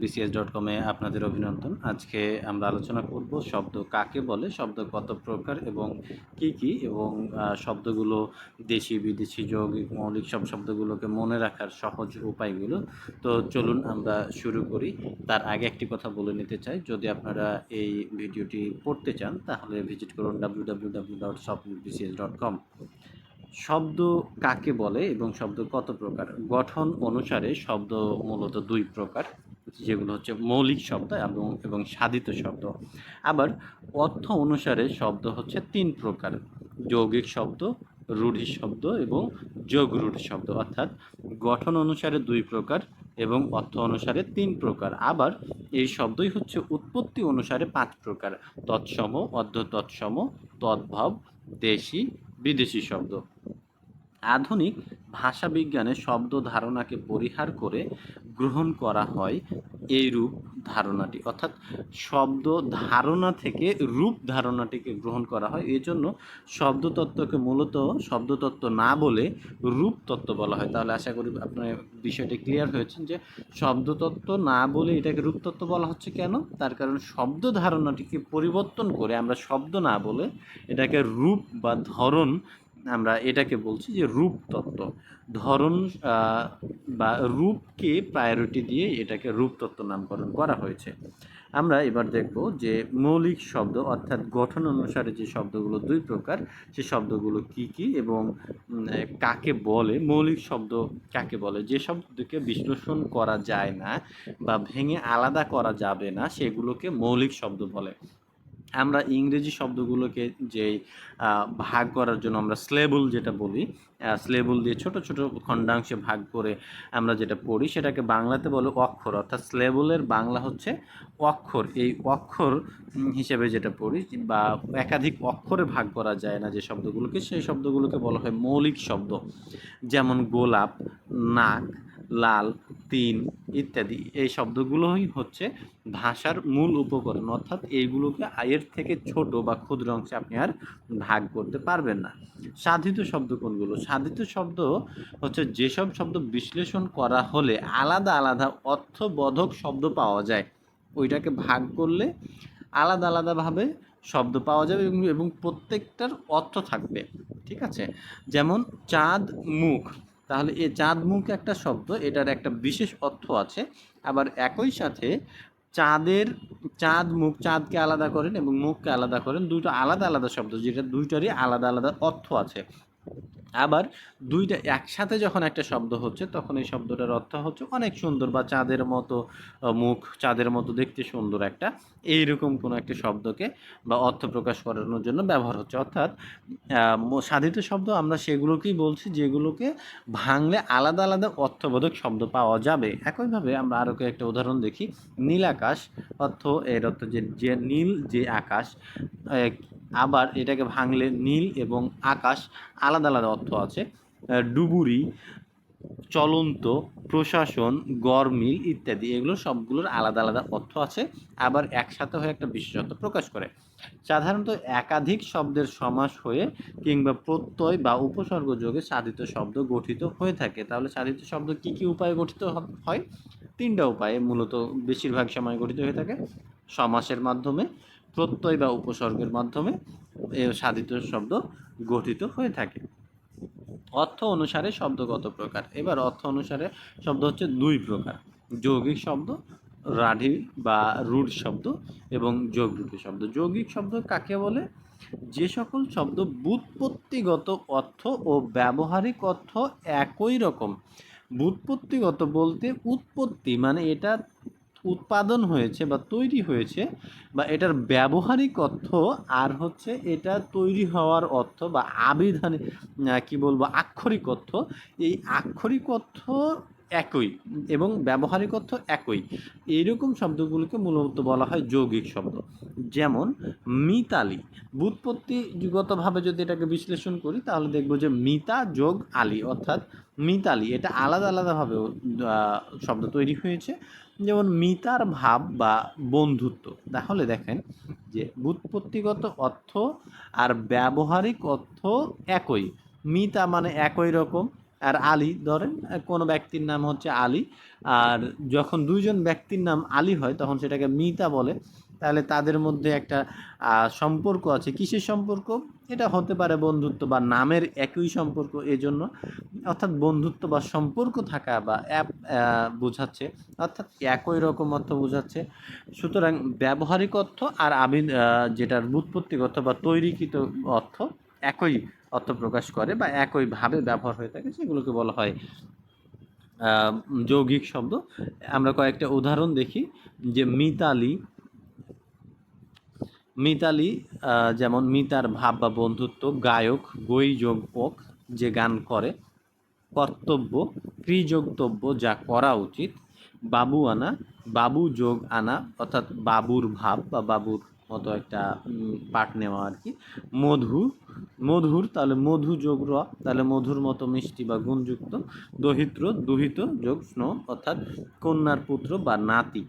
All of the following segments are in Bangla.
বিসিএস ডট কমে আপনাদের অভিনন্দন। আজকে আমরা আলোচনা করব শব্দ কাকে বলে, শব্দ কত প্রকার এবং কি কি এবং শব্দগুলো দেশি, বিদেশি, যৌগিক, মৌলিক সব শব্দগুলোকে মনে রাখার সহজ উপায়গুলো। তো চলুন আমরা শুরু করি। তার আগে একটি কথা বলে নিতে চাই। যদি আপনারা এই ভিডিওটি পড়তে চান, তাহলে ভিজিট করুন W W W dot BCS dot com শব্দ কাকে বলে এবং শব্দ কত প্রকার? গঠন অনুসারে শব্দ মূলত দুই প্রকার, যেগুলো হচ্ছে মৌলিক শব্দ এবং এবং সাধিত শব্দ। আবার অর্থ অনুসারে শব্দ হচ্ছে তিন প্রকার, যৌগিক শব্দ, রূঢ়ি শব্দ এবং যোগরূঢ় শব্দ। অর্থাৎ গঠন অনুসারে দুই প্রকার এবং অর্থ অনুসারে তিন প্রকার। আবার এই শব্দই হচ্ছে উৎপত্তি অনুসারে পাঁচ প্রকার, তৎসম অর্ধ তৎসম তদ্ভব, দেশি, বিদেশি শব্দ। আধুনিক ভাষা বিজ্ঞানে শব্দ ধারণাকে পরিহার করে গ্রহণ করা হয় এই রূপ ধারণাটি। অর্থাৎ শব্দ ধারণা থেকে রূপ ধারণাটিকে গ্রহণ করা হয়। এই জন্য শব্দতত্ত্বকে মূলত শব্দতত্ত্ব না বলে রূপ তত্ত্ব বলা হয়। তাহলে আশা করি আপনার বিষয়টি ক্লিয়ার হয়েছে যে শব্দতত্ত্ব না বলে এটাকে রূপতত্ত্ব বলা হচ্ছে কেন? তার কারণ শব্দ ধারণাটিকে পরিবর্তন করে আমরা শব্দ না বলে এটাকে রূপ বা ধরন আমরা এটাকে বলছি যে রূপ তত্ত্ব। ধরন বা রূপকে প্রায়োরিটি দিয়ে এটাকে রূপ তত্ত্ব নামকরণ করা হয়েছে। আমরা এবার দেখব যে মৌলিক শব্দ অর্থাৎ গঠন অনুসারে যে শব্দগুলো দুই প্রকার, সে শব্দগুলো কি কি এবং কাকে বলে, মৌলিক শব্দ কাকে বলে, যে শব্দকে বিশ্লেষণ করা যায় না বা ভেঙে আলাদা করা যাবে না, সেগুলোকে মৌলিক শব্দ বলে। আমরা ইংরেজি শব্দগুলোকে যে ভাগ করার জন্য আমরা স্লেবল যেটা বলি স্লেবল দিয়ে ছোট ছোট খণ্ডাংশে ভাগ করে আমরা যেটা পড়ি, সেটাকে বাংলাতে বলে অক্ষর। অর্থাৎ স্লেবলের বাংলা হচ্ছে অক্ষর। এই অক্ষর হিসেবে যেটা পড়ি, বা একাধিক অক্ষরে ভাগ করা যায় না যে শব্দগুলোকে, সেই শব্দগুলোকে বলা হয় মৌলিক শব্দ। যেমন গোলাপ, নাক লাল, তিন ইত্যাদি। এই শব্দগুলোই হচ্ছে ভাষার মূল উপকরণ। অর্থাৎ এইগুলোকে আয়ের থেকে ছোট বা ক্ষুদ্র অংশে আপনি আর ভাগ করতে পারবেন না। সাধিত শব্দ কোনগুলো? সাধিত শব্দ হচ্ছে যেসব শব্দ বিশ্লেষণ করা হলে আলাদা আলাদা অর্থবোধক শব্দ পাওয়া যায়। ওইটাকে ভাগ করলে আলাদা আলাদাভাবে শব্দ পাওয়া যাবে এবং প্রত্যেকটার অর্থ থাকবে। ঠিক আছে? যেমন চাঁদ মুখ। তাহলে এ চাঁদ মুখ একটা শব্দ, এটার একটা বিশেষ অর্থ আছে। আবার একই সাথে চাঁদের চাঁদ মুখ চাঁদকে আলাদা করেন এবং মুখকে আলাদা করেন, দুটো আলাদা আলাদা শব্দ, যেটা দুইটারই আলাদা আলাদা অর্থ আছে। আবার দুইটা একসাথে যখন একটা শব্দ হচ্ছে, তখন এই শব্দটার অর্থ হচ্ছে অনেক সুন্দর বা চাঁদের মতো মুখ, চাঁদের মতো দেখতে সুন্দর একটা, এইরকম কোনো একটা শব্দকে বা অর্থ প্রকাশ করানোর জন্য ব্যবহার হচ্ছে। অর্থাৎ সাধিত শব্দ আমরা সেগুলোকেই বলছি যেগুলোকে ভাঙলে আলাদা আলাদা অর্থবোধক শব্দ পাওয়া যাবে। একইভাবে আমরা আরও একটা উদাহরণ দেখি। নীল আকাশ অর্থ এর অর্থ যে যে নীল যে আকাশ আবার এটাকে ভাঙলে নীল এবং আকাশ আলাদা আলাদা অর্থ আছে। ডুবুরি, চলন্ত, প্রশাসন গরমিল ইত্যাদি, এগুলো সবগুলোর আলাদা আলাদা অর্থ আছে, আবার একসাথে হয়ে একটা বিশেষত্ব প্রকাশ করে। সাধারণত একাধিক শব্দের সমাস হয়ে কিংবা প্রত্যয় বা উপসর্গ যোগে সাধিত শব্দ গঠিত হয়ে থাকে। তাহলে সাধিত শব্দ কি কি উপায়ে গঠিত হয়? তিনটা উপায়ে মূলত বেশিরভাগ সময় গঠিত হয়ে থাকে। সমাসের মাধ্যমে প্রত্যয় বা উপসর্গের মাধ্যমে সাধিত শব্দ গঠিত হয়ে থাকে। অর্থ অনুসারে শব্দ কত প্রকার। এবার অর্থ অনুসারে শব্দ হচ্ছে দুই প্রকার। যৌগিক শব্দ, রাঢ়ি বা রূঢ় শব্দ এবং যোগরূঢ় শব্দ। যৌগিক শব্দ কাকে বলে? যে সকল শব্দ বুৎপত্তিগত অর্থ ও ব্যবহারিক অর্থ একই রকম। বুৎপত্তিগত বলতে উৎপত্তি মানে এটা উৎপাদন হয়েছে বা তৈরি হয়েছে বা এটার ব্যবহারিক অর্থ আর হচ্ছে এটা তৈরি হওয়ার অর্থ বা আবিধানিক আহ, কি বলব আক্ষরিক অর্থ এই আক্ষরিক অর্থ একই এবং ব্যবহারিক অর্থ একই। এইরকম শব্দগুলোকে মূলত বলা হয় যৌগিক শব্দ। যেমন মিতালি বুৎপত্তিগতভাবে যদি এটাকে বিশ্লেষণ করি তাহলে দেখব যে মিতা যোগ আলী অর্থাৎ মিতালি এটা আলাদা আলাদাভাবে শব্দ তৈরি হয়েছে। যেমন মিতার ভাব বা বন্ধুত্ব, তাহলে দেখেন যে বুৎপত্তিগত অর্থ আর ব্যবহারিক অর্থ একই। মিতা মানে একই রকম আর আলী ধরেন কোনো ব্যক্তির নাম হচ্ছে আলী আর যখন দুইজন ব্যক্তির নাম আলী হয় তখন সেটাকে মিতা বলে। তাহলে তাদের মধ্যে একটা সম্পর্ক আছে। কিসের সম্পর্ক? এটা হতে পারে বন্ধুত্ব বা নামের একই সম্পর্ক এজন্য। অর্থাৎ বন্ধুত্ব বা সম্পর্ক থাকা বা অ্যাপ বোঝাচ্ছে। অর্থাৎ একই রকম অর্থ বোঝাচ্ছে। সুতরাং ব্যবহারিক অর্থ আর আহ, যেটার বুৎপত্তিগত বা তৈরিকৃত অর্থ একই অর্থ প্রকাশ করে বা একইভাবে ব্যবহার হয়ে থাকে, সেগুলোকে বলা হয় যৌগিক শব্দ। আমরা কয়েকটা উদাহরণ দেখি, যে মিতালি মিতালি যেমন মিতার ভাব বা বন্ধুত্ব, গায়ক যোগ যে গান করে, কর্তব্য ক্রিযোগতব্য যা করা উচিত বাবু আনা বাবু যোগ আনা, অর্থাৎ বাবুর ভাব বা বাবুর মতো একটা পাঠ নেওয়া আর কি। মধু, মধুর, তাহলে মধু যোগ র, তাহলে মধুর মতো মিষ্টি বা গুণযুক্ত, দহিত্র, দুহিত যোগ স্নো, অর্থাৎ কন্যার পুত্র বা নাতি।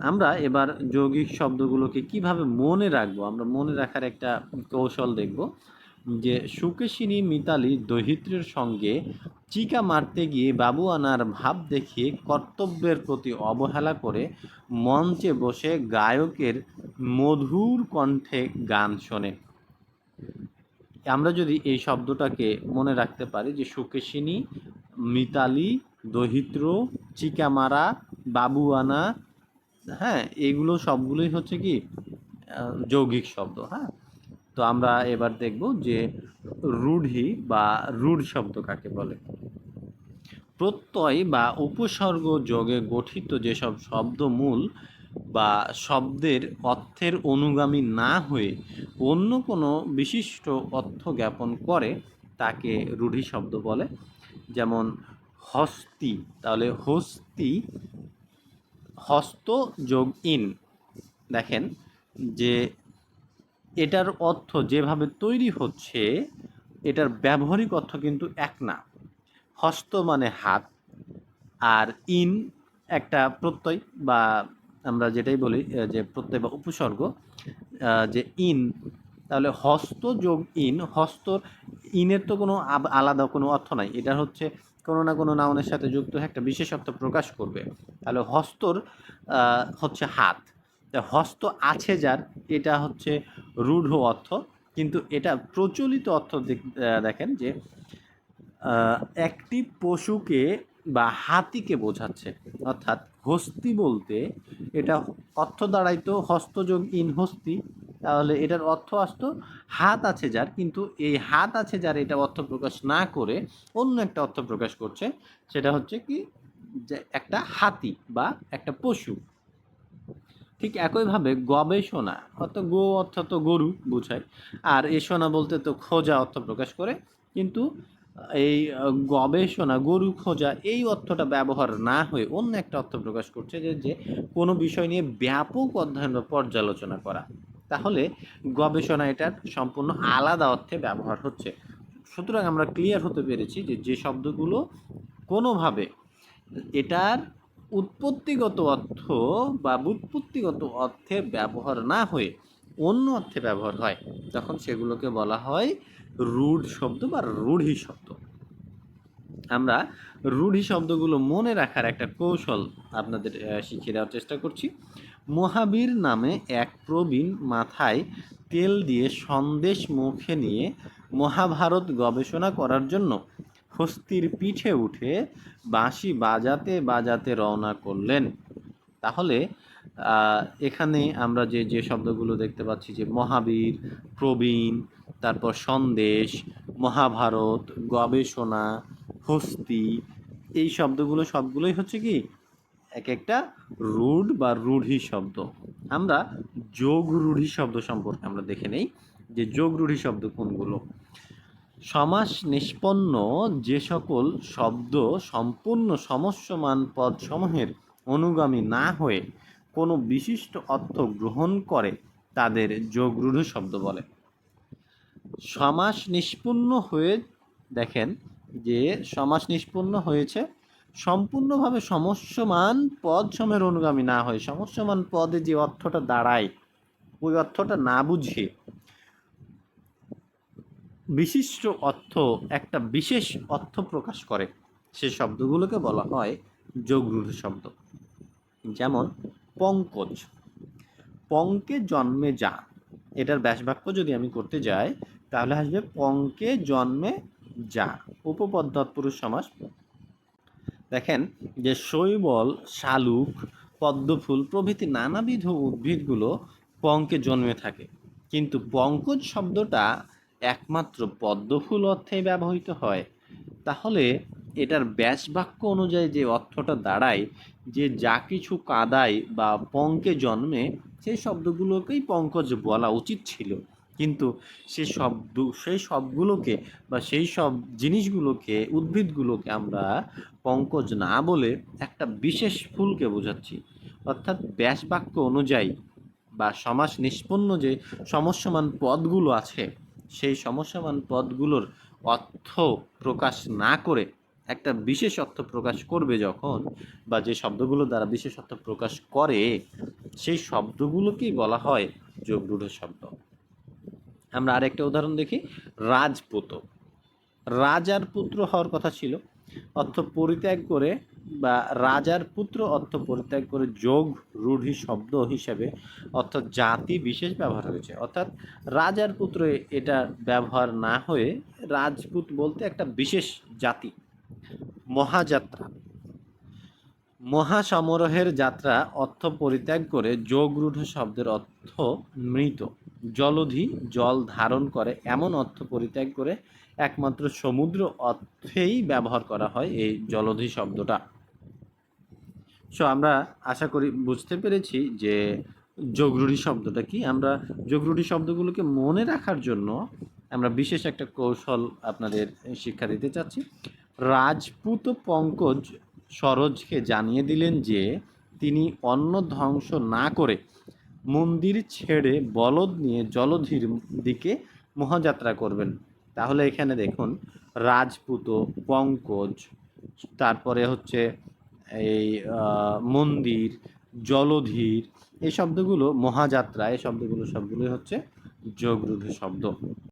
আমরা এবার যৌগিক শব্দগুলোকে কীভাবে মনে রাখব? আমরা মনে রাখার একটা কৌশল দেখব, যে সুকেশিনী মিতালি দহিত্রের সঙ্গে চিকা মারতে গিয়ে বাবু আনার ভাব দেখিয়ে কর্তব্যের প্রতি অবহেলা করে মঞ্চে বসে গায়কের মধুর কণ্ঠে গান শোনে। আমরা যদি এই শব্দটাকে মনে রাখতে পারি যে সুকেশিনী মিতালি, দহিত্র, চিকামারা, বাবুয়ানা হ্যাঁ এগুলো সবগুলোই হচ্ছে কি যৌগিক শব্দ হ্যাঁ? তো আমরা এবার দেখব যে রূঢ়ি বা রূঢ় শব্দ কাকে বলে। প্রত্যয় বা উপসর্গ যোগে গঠিত যেসব শব্দমূল বা শব্দের অর্থের অনুগামী না হয়ে অন্য কোনো বিশিষ্ট অর্থ জ্ঞাপন করে, তাকে রূঢ়ি শব্দ বলে। যেমন, হস্তি। তাহলে হস্তি, হস্ত যোগ ইন। দেখেন যে এটার অর্থ যেভাবে তৈরি হচ্ছে, এটার ব্যবহারিক অর্থ কিন্তু এক না। হস্ত মানে হাত, আর ইন একটা প্রত্যয় বা আমরা যেটাই বলি যে প্রত্যয় বা উপসর্গ যে ইন, তাহলে হস্ত যোগ ইন হস্তর ইনের তো কোনো আলাদা কোনো অর্থ নাই। এটা হচ্ছে কোনো না কোনো নাউনের সাথে যুক্ত একটা বিশেষ অর্থ প্রকাশ করবে। তাহলে হস্তর হচ্ছে হাত। হস্ত আছে যার, এটা হচ্ছে রূঢ় অর্থ। কিন্তু এটা প্রচলিত অর্থ দেখ- দেখেন যে একটি পশুকে বা হাতিকে বোঝাচ্ছে, অর্থাৎ হস্তি বলতে এটা অর্থ দাঁড়াইতো হস্তযোগ ইন হস্তি, তাহলে এটার অর্থ আসতো হাত আছে যার, কিন্তু এই হাত আছে যার এটা অর্থ প্রকাশ না করে অন্য একটা অর্থ প্রকাশ করছে, সেটা হচ্ছে কি যে একটা হাতি বা একটা পশু। ঠিক একইভাবে গবেষণা, অর্থাৎ গো অর্থাৎ গরু বোঝায়, আর এ এসোনা বলতে তো খোঁজা অর্থ প্রকাশ করে, কিন্তু এই গবেষণা, গরু খোঁজা এই অর্থটা ব্যবহার না হয়ে অন্য একটা অর্থ প্রকাশ করছে যে যে কোনো বিষয় নিয়ে ব্যাপক অধ্যয়ন বা পর্যালোচনা করা। তাহলে গবেষণা এটার সম্পূর্ণ আলাদা অর্থে ব্যবহার হচ্ছে। সুতরাং আমরা ক্লিয়ার হতে পেরেছি যে যে শব্দগুলো কোনোভাবে এটার উৎপত্তিগত অর্থ বা ব্যুৎপত্তিগত অর্থে ব্যবহার না হয়ে অন্য অর্থে ব্যবহার হয়, তখন সেগুলোকে বলা হয় রূঢ় শব্দ বা রূঢ়ি শব্দ। আমরা রূঢ়ি শব্দগুলো মনে রাখার একটা কৌশল আপনাদের শিখিয়ে দেওয়ার চেষ্টা করছি। মহাবীর নামে এক প্রবীণ মাথায় তেল দিয়ে সন্দেশ মুখে নিয়ে মহাভারত গবেষণা করার জন্য হস্তির পিঠে উঠে বাঁশি বাজাতে বাজাতে রওনা করলেন। তাহলে এখানে আমরা যে যে শব্দগুলো দেখতে পাচ্ছি যে মহাবীর, প্রবীণ তারপর সন্দেশ, মহাভারত, গবেষণা, হস্তি, এই শব্দগুলো সবগুলোই হচ্ছে কি? এক একটা রূঢ় বা রূঢ়ি শব্দ। আমরা যোগ রূঢ়ি শব্দ সম্পর্কে আমরা দেখে নেই যে যোগ রূঢ়ি শব্দ কোনগুলো। সমাস নিষ্পন্ন যে সকল শব্দ সম্পূর্ণ সমস্যমান পদসমূহের অনুগামী না হয়ে কোনো বিশিষ্ট অর্থ গ্রহণ করে, তাদের যোগরূঢ় শব্দ বলে। সমাস নিষ্পন্ন হয়ে দেখেন যে সমাস নিষ্পন্ন হয়েছে, সম্পূর্ণভাবে সমস্যমান পদ সময়ের অনুগামী না হয়ে, সমস্যমান পদে যে অর্থটা দাঁড়ায়, ওই অর্থটা না বুঝিয়ে বিশিষ্ট অর্থ, একটা বিশেষ অর্থ প্রকাশ করে। সে শব্দগুলোকে বলা হয় যোগরূঢ় শব্দ। যেমন, পঙ্কজ। পঙ্কে জন্মে যা। এটার ব্যাসবাক্য যদি আমি করতে যাই তাহলে আসবে পঙ্কে জন্মে যা উপপদ তৎপুরুষ সমাস। দেখেন যে শৈবল, শালুক, পদ্মফুল প্রভৃতি নানাবিধ উদ্ভিদগুলো পঙ্কে জন্মে থাকে। কিন্তু পঙ্কজ শব্দটা একমাত্র পদ্মফুল অর্থে ব্যবহৃত হয়। তাহলে এটার ব্যাস বাক্য অনুযায়ী যে অর্থটা দাঁড়ায়, যে যা কিছু কাদায় বা পঙ্কে জন্মে, সেই শব্দগুলোকেই পঙ্কজ বলা উচিত ছিল। কিন্তু সে শব্দ সেই সবগুলোকে বা সেই সব জিনিসগুলোকে, উদ্ভিদগুলোকে আমরা পঙ্কজ না বলে একটা বিশেষ ফুলকে বোঝাচ্ছি। অর্থাৎ ব্যাস বাক্য অনুযায়ী বা সমাস নিষ্পন্ন যে সমস্যমান পদগুলো আছে, সেই সমস্যমান পদগুলোর অর্থ প্রকাশ না করে একটা বিশেষ অর্থ প্রকাশ করবে যখন বা যে শব্দগুলো দ্বারা বিশেষ অর্থ প্রকাশ করে, সেই শব্দগুলোকেই বলা হয় যোগ যোগরূঢ় শব্দ। আমরা আরেকটা উদাহরণ দেখি। রাজপুত। রাজার পুত্র হওয়ার কথা ছিল। অর্থ পরিত্যাগ করে বা রাজার পুত্র অর্থ পরিত্যাগ করে যোগ, রূঢ়ি শব্দ হিসেবে অর্থাৎ জাতি বিশেষ ব্যবহার হয়েছে। অর্থাৎ রাজার পুত্র এটা ব্যবহার না হয়ে রাজপুত বলতে একটা বিশেষ জাতি, মহাযাত্রা। মহাসমারোহের যাত্রা অর্থ পরিত্যাগ করে যোগরূঢ় শব্দের অর্থ মৃত। জলধি জল ধারণ করে, এমন অর্থ পরিত্যাগ করে একমাত্র সমুদ্র অর্থেই ব্যবহার করা হয় এই জলধি শব্দটা। সো আমরা আশা করি বুঝতে পেরেছি যে যোগরূঢ়ি শব্দটা কি। আমরা যোগরূঢ়ি শব্দগুলোকে মনে রাখার জন্য আমরা বিশেষ একটা কৌশল আপনাদের শিক্ষা দিতে চাচ্ছি। রাজপুত পঙ্কজ সরোজকে জানিয়ে দিলেন যে তিনি অন্ন ধ্বংস না করে মন্দির ছেড়ে বলদ নিয়ে জলধির দিকে মহাযাত্রা করবেন। তাহলে এখানে দেখুন, রাজপুত, পঙ্কজ, তারপরে হচ্ছে এই মন্দির, জলধির, এই শব্দগুলো মহাযাত্রা, এই শব্দগুলো সবগুলোই হচ্ছে যোগরূপী শব্দ।